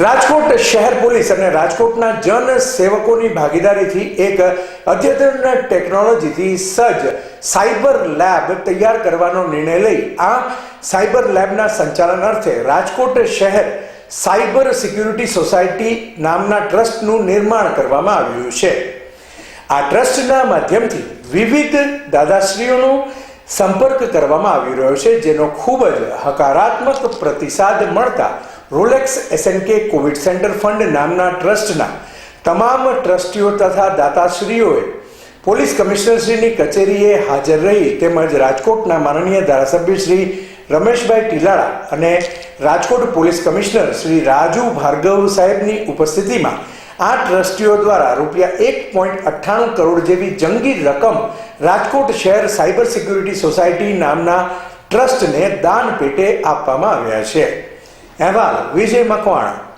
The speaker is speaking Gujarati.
રાજકોટ શહેર પોલીસ અને રાજકોટના જન સેવકોની ભાગીદારીથી એક અદ્યતન ટેકનોલોજીથી સજ્જ સાયબર લેબ તૈયાર કરવાનો નિર્ણય લઈ આ સાયબર લેબના સંચાલન અર્થે રાજકોટ શહેર સાયબર સિક્યુરિટી સોસાયટી નામના ટ્રસ્ટનું નિર્માણ કરવામાં આવ્યું છે. આ ટ્રસ્ટના માધ્યમથી વિવિધ દાદાશ્રીઓનો સંપર્ક કરવામાં આવી રહ્યો છે, જેનો ખૂબ જ હકારાત્મક પ્રતિસાદ મળતા Rolex SNK Covid centre fund નામના ટ્રસ્ટના તમામ ટ્રસ્ટીઓ તથા દાતાશ્રીઓએ પોલીસ કમિશનરશ્રીની કચેરીએ હાજર રહી તેમજ રાજકોટના માનનીય ધારાસભ્ય શ્રી રમેશભાઈ ટીલાળા અને રાજકોટ પોલીસ કમિશનર શ્રી રાજુ ભાર્ગવ સાહેબની ઉપસ્થિતિમાં આ ટ્રસ્ટીઓ દ્વારા રૂપિયા એક પોઈન્ટ અઠ્ઠાણું કરોડ જેવી જંગી રકમ રાજકોટ શહેર સાયબર સિક્યુરિટી સોસાયટી નામના ટ્રસ્ટને દાન પેટે આપવામાં આવ્યા છે. અહેવાલ વિજય મકવાણા